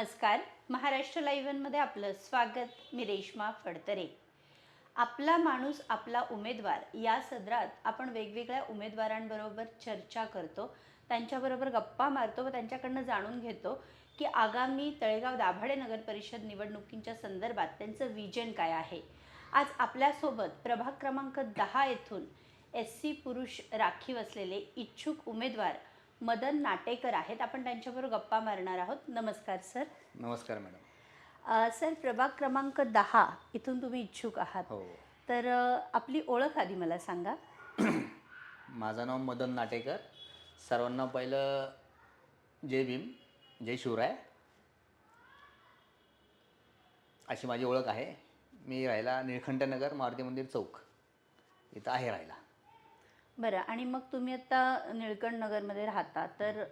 नमस्कार. महाराष्ट्र लाईव्हनमध्ये आपलं स्वागत. मी रेश्मा फडतरे. आपला माणूस आपला उमेदवार या सदरात आपण वेगवेगळ्या उमेदवारांबरोबर चर्चा करतो. त्यांच्याबरोबर गप्पा मारतो व त्यांच्याकडनं जाणून घेतो की आगामी तळेगाव दाभाडे नगर परिषद निवडणुकींच्या संदर्भात त्यांचं विजन काय आहे. आज आपल्यासोबत प्रभाग क्रमांक दहा येथून एस सी पुरुष राखीव असलेले इच्छुक उमेदवार मदन नाटेकर आहेत. आपण त्यांच्याबरोबर गप्पा मारणार आहोत. नमस्कार सर. नमस्कार मॅडम. सर प्रभाग क्रमांक दहा इथून तुम्ही इच्छुक आहात. हो. तर आपली ओळख आधी मला सांगा. माझं नाव मदन नाटेकर. सर्वांना पहिलं जय भीम जय शिवराय. अशी माझी ओळख आहे. मी राहिला निळकंठनगर मारुती मंदिर चौक. इथं आहे राहिला बरं आणि मग तुम्ही आता निळकंठ नगरमध्ये राहता तर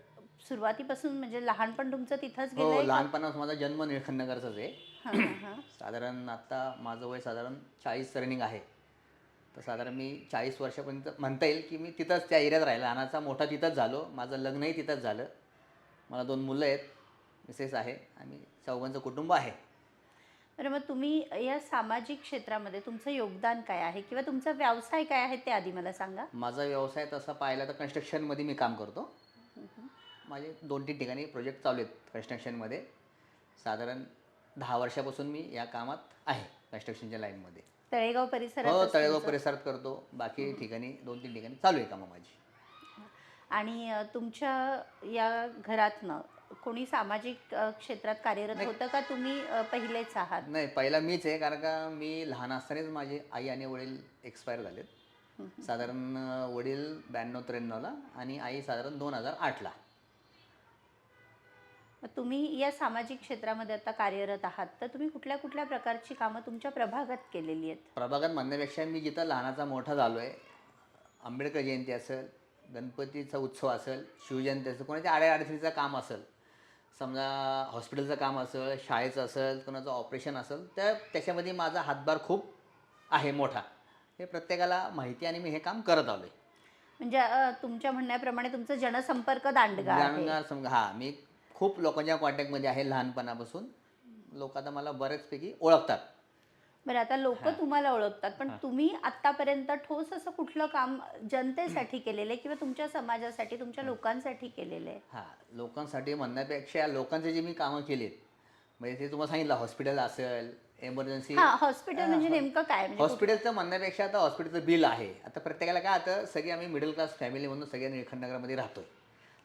सुरुवातीपासून म्हणजे लहानपण तुमचं तिथंच हो गेलंय का? लहानपणापासून माझा जन्म निळकंठनगरचाच आहे. साधारण आता माझं वय साधारण चाळीस रनिंग आहे. तर साधारण मी चाळीस वर्षापर्यंत म्हणता येईल की मी तिथंच त्या एरियात राहिला. लहानाचा मोठा तिथंच झालो. माझं लग्नही तिथंच झालं. मला दोन मुलं आहेत मिसेस आहे आणि चौघांचं कुटुंब आहे. बरं मग तुम्ही या सामाजिक क्षेत्रामध्ये तुमचं योगदान काय आहे? किंवा तुमचा व्यवसाय काय आहे ते आधी मला सांगा. माझा व्यवसाय तसा पाहिला तर कन्स्ट्रक्शनमध्ये मी काम करतो. माझे दोन तीन ठिकाणी प्रोजेक्ट चालू आहेत कन्स्ट्रक्शनमध्ये साधारण दहा वर्षापासून मी या कामात आहे कन्स्ट्रक्शनच्या लाईनमध्ये तळेगाव परिसरात हो तळेगाव परिसरात करतो. बाकी ठिकाणी दोन तीन ठिकाणी चालू आहे कामं माझी. आणि तुमच्या या घरातनं कोणी सामाजिक अ, क्षेत्रात कार्यरत. होतं का? तुम्ही अ, पहिलेच आहात. नाही पहिला मीच आहे कारण का मी लहान असतानाच माझे आई आणि वडील एक्सपायर झालेत. साधारण अं, वडील ब्याण्णव त्र्याण्णवला आणि आई साधारण दोन हजार आठला. मग तुम्ही या सामाजिक क्षेत्रामध्ये आता कार्यरत आहात तर तुम्ही कुठल्या कुठल्या प्रकारची कामं तुमच्या प्रभागात केलेली आहेत? प्रभागात म्हणण्यापेक्षा मी जिथं लहानाचा मोठा झालो आहे आंबेडकर जयंती असेल गणपतीचा उत्सव असेल शिवजयंती असेल कोणाच्या आड्याअडचणीचं काम असेल समजा हॉस्पिटलचं काम असेल शाळेचं असेल कोणाचं ऑपरेशन असेल तर त्याच्यामध्ये माझा हातभार खूप आहे मोठा. हे प्रत्येकाला माहिती आणि मी हे काम करत आलो आहे म्हणजे अ, तुमच्या म्हणण्याप्रमाणे तुमचं जनसंपर्क दांडगा आहे. जाणणार समजा हा मी खूप लोकांच्या कॉन्टॅक्टमध्ये आहे लहानपणापासून. लोक आता मला बऱ्याचपैकी ओळखतात. बरं आता लोक तुम्हाला ओळखतात पण तुम्ही आतापर्यंत ठोस असं कुठलं काम जनतेसाठी केलेलं आहे किंवा तुमच्या समाजासाठी तुमच्या लोकांसाठी केलेलं आहे? हा लोकांसाठी म्हणण्यापेक्षा लोकांचे जे मी कामं केलीत म्हणजे ते तुम्हाला सांगितलं हॉस्पिटल असेल एमर्जन्सी हा हॉस्पिटल म्हणजे नेमकं काय? म्हणजे हॉस्पिटलचं म्हणण्यापेक्षा आता हॉस्पिटलचं बिल आहे. आता प्रत्येकाला काय आता सगळे आम्ही मिडल क्लास फॅमिली म्हणून सगळ्या निळखंडनगरमध्ये राहतोय.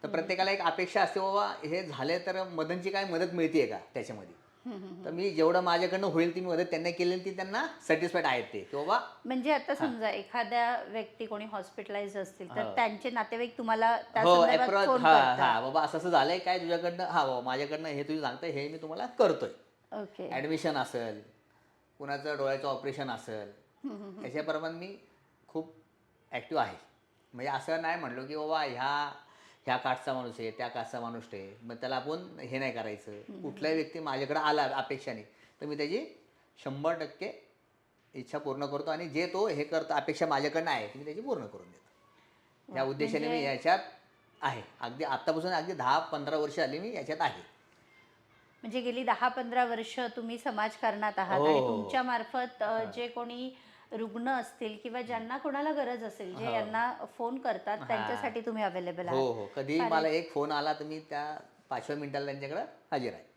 तर प्रत्येकाला एक अपेक्षा असते बाबा हे झाले तर मदनची काय मदत मिळते का? त्याच्यामध्ये. तर मी जेवढं माझ्याकडनं होईल ती मदत त्यांना केली ती त्यांना सॅटिस्फाईड आहेत ते की बाबा म्हणजे आता समजा एखाद्या व्यक्ती कोणी हॉस्पिटलाइज असतील तर हो. त्यांचे नातेवाईक तुम्हाला त्या हो संदर्भात approach- फोन हा करतात. हा बाबा असं असं झालंय काय तुझ्याकडनं हा बाबा माझ्याकडनं हे तुझी सांगतंय हे मी तुम्हाला करतोय. ओके. ॲडमिशन असेल कुणाचं डोळ्याचं ऑपरेशन असेल याच्याप्रमाणे मी खूप ॲक्टिव्ह आहे. म्हणजे असं नाही म्हणलो की बाबा ह्या ह्या कास्टचा माणूस आहे त्या कास्टचा माणूस आहे. मग त्याला आपण हे नाही करायचं. कुठलाही व्यक्ती माझ्याकडे आला अपेक्षाने तर मी त्याची शंभर टक्के इच्छा पूर्ण करतो आणि जे तो हे करतो अपेक्षा माझ्याकडनं आहे ती मी त्याची पूर्ण करून देतो. या उद्देशाने मी याच्यात आहे. अगदी आत्तापासून अगदी दहा पंधरा वर्ष आली मी याच्यात आहे. म्हणजे गेली दहा पंधरा वर्ष तुम्ही समाजकारणात आहात हो, आणि हो, हो. तुमच्या मार्फत जे कोणी रुग्ण असतील किंवा ज्यांना कोणाला गरज असेल जे हो. यांना फोन करतात हा. त्यांच्यासाठी तुम्ही अवेलेबल हो आहात. हो. कधी मला एक फोन आला तर मी त्या पाचव्या मिनिटाला त्यांच्याकडे हजर आहे.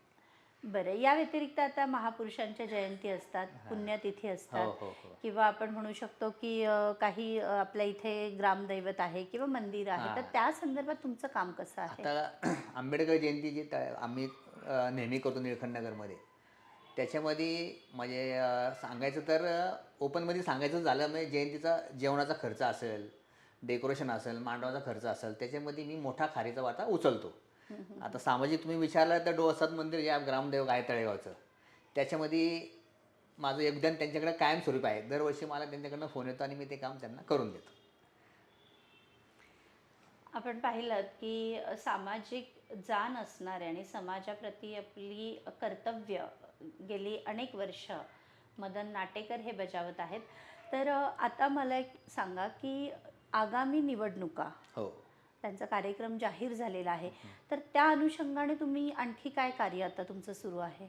बरं या व्यतिरिक्त आता महापुरुषांच्या जयंती असतात पुण्यतिथी हो असतात हो हो. किंवा आपण म्हणू शकतो की अ, काही अ, आपल्या इथे ग्रामदैवत आहे किंवा मंदिर आहे तर हा. त्या संदर्भात तुमचं काम कसं आहे? आता आंबेडकर जयंती जी त- आम्ही अ, नेहमी करतो निळखंडनगरमध्ये. त्याच्यामध्ये म्हणजे सांगायचं तर ओपनमध्ये सांगायचं झालं म्हणजे जयंतीचा जेवणाचा खर्च असेल डेकोरेशन असेल मांडवाचा खर्च असेल त्याच्यामध्ये मी मोठा खारीचा वाटा उचलतो. आता सामाजिक तुम्ही विचारलं तर डोळसात मंदिर या ग्रामदेव गाय तळेगावचं. त्याच्यामध्ये माझं योगदान त्यांच्याकडे कायमस्वरूपी आहे. दरवर्षी मला त्यांच्याकडनं फोन येतो आणि मी ते काम त्यांना करून देतो. आपण पाहिलं की सामाजिक जाण असणारे आणि समाजाप्रती आपली कर्तव्य गेली अनेक वर्ष मदन नाटेकर हे बजावत आहेत. तर आता मला एक सांगा की आगामी निवडणुका हो. त्यांचा कार्यक्रम जाहीर झालेला आहे. तर त्या अनुषंगाने तुम्ही आणखी काय कार्य आता तुमचं सुरू आहे?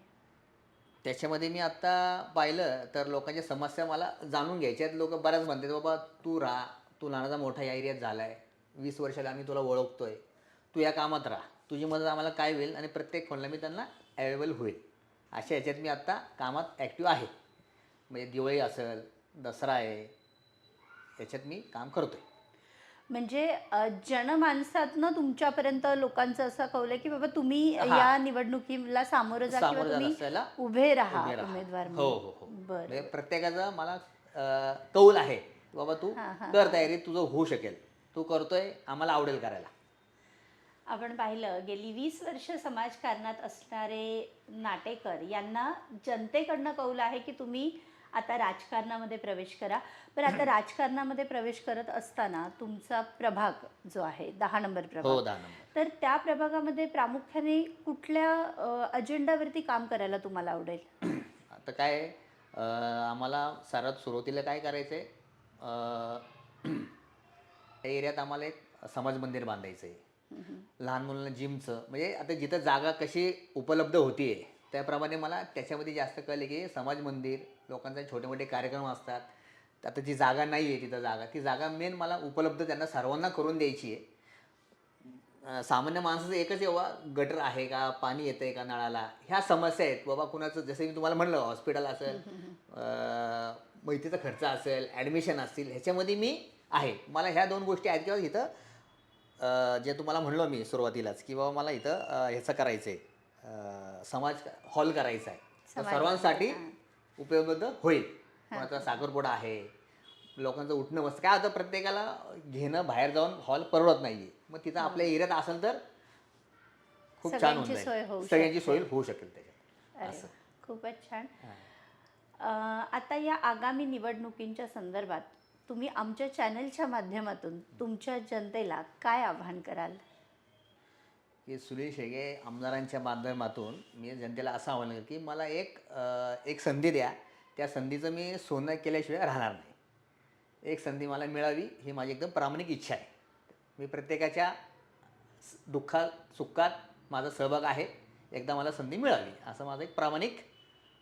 त्याच्यामध्ये मी आत्ता पाहिलं तर लोकांच्या समस्या मला जाणून घ्यायच्या आहेत. लोक बऱ्याच म्हणतात बाबा तू राहा. तू लहानाचा मोठा या एरियात झाला आहे वीस वर्षाला आम्ही तुला ओळखतोय. तू या कामात राहा. तुझी मदत आम्हाला काय होईल? आणि प्रत्येक फोनला मी त्यांना अवेलेबल होईल. अशा ह्याच्यात मी आत्ता कामात ॲक्टिव्ह आहे. म्हणजे दिवाळी असेल दसरा आहे याच्यात मी काम करतोय. म्हणजे अ, जनमानसातनं तुमच्यापर्यंत लोकांचं असं कळलं की बाबा तुम्ही. या निवडणुकीला सामोरं जा किंवा तुम्ही उभे राहा. उमेदवार हो. हो हो. बरं. म्हणजे प्रत्येकाचा मला कौल आहे बाबा तू कर तयारी तुझं होऊ शकेल. तू करतोय आम्हाला आवडेल करायला. आपण पाहिलं गेली वीस वर्ष समाजकारणात असणारे नाटेकर यांना जनतेकडनं कौल आहे की तुम्ही आता राजकारणामध्ये प्रवेश करा. पण आता राजकारणामध्ये प्रवेश करत असताना तुमचा प्रभाग जो आहे दहा नंबर हो प्रभाग नंबर. तर त्या प्रभागामध्ये प्रामुख्याने कुठल्या अजेंडावरती काम करायला तुम्हाला आवडेल? आता काय आम्हाला सर्वात सुरुवातीला काय करायचं आहे त्या एरियात आम्हाला एक समाज मंदिर बांधायचं आहे लहान मुलांना जिमचं म्हणजे आता जिथं जागा कशी उपलब्ध होतीये त्याप्रमाणे मला त्याच्यामध्ये जास्त कळले की समाज मंदिर लोकांचे छोटे मोठे कार्यक्रम असतात. आता जी जागा नाही आहे तिथं जागा ती जागा मेन मला उपलब्ध त्यांना सर्वांना करून द्यायची आहे सामान्य माणसाचं एकच एव्हा गटर आहे का पाणी येतं आहे का नळाला? ह्या समस्या आहेत. बाबा कुणाचं जसं मी तुम्हाला म्हणलं हॉस्पिटल असेल मैत्रीचा खर्च असेल ॲडमिशन असतील ह्याच्यामध्ये मी आहे. मला ह्या दोन गोष्टी आहेत किंवा इथं जे तुम्हाला म्हणलो मी सुरुवातीलाच की बाबा मला इथं ह्याचं करायचं आहे समाज हॉल करायचा आहे. सर्वांसाठी. उपलब्ध होईल. कोणाचा साखरपुडा आहे लोकांचं उठणं बसतं काय होतं प्रत्येकाला घेणं बाहेर जाऊन हॉल परवडत नाहीये. मग तिथं आपल्या एरियात असेल तर खूप छान होऊन सगळ्यांची सोय होऊ शकेल त्याच्यात. असं. खूपच छान. आता या आगामी निवडणुकींच्या संदर्भात तुम्ही आमच्या चॅनलच्या माध्यमातून तुमच्या जनतेला काय आव्हान कराल? की सुनील शेगे आमदारांच्या माध्यमातून मी जनतेला असं आव्हान करेन की मला एक एक संधी द्या. त्या संधीचं मी सोनं केल्याशिवाय राहणार नाही. एक संधी मला मिळावी ही माझी एकदम प्रामाणिक इच्छा आहे. मी प्रत्येकाच्या दुःखा दुःखात सुखात माझा सहभाग आहे. एकदा मला संधी मिळावी असं माझा एक प्रामाणिक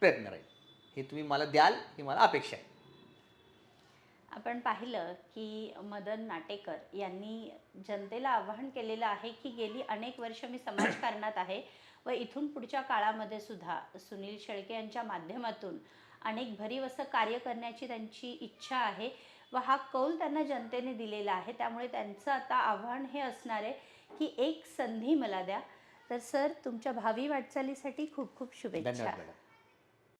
प्रयत्न राहील. हे तुम्ही मला द्याल ही मला अपेक्षा आहे. आपण पाहिलं की मदन नाटेकर यांनी जनतेला आवाहन केलेलं आहे की गेली अनेक वर्ष मी समाजकारणात आहे व इथून पुढच्या काळामध्ये सुद्धा सुनील शेळके यांच्या माध्यमातून अनेक भरीव असं कार्य करण्याची त्यांची इच्छा आहे व हा कौल त्यांना जनतेने दिलेला आहे. त्यामुळे त्यांचं आता आव्हान हे असणार आहे की एक संधी मला द्या. तर सर तुमच्या भावी वाटचालीसाठी खूप खूप शुभेच्छा.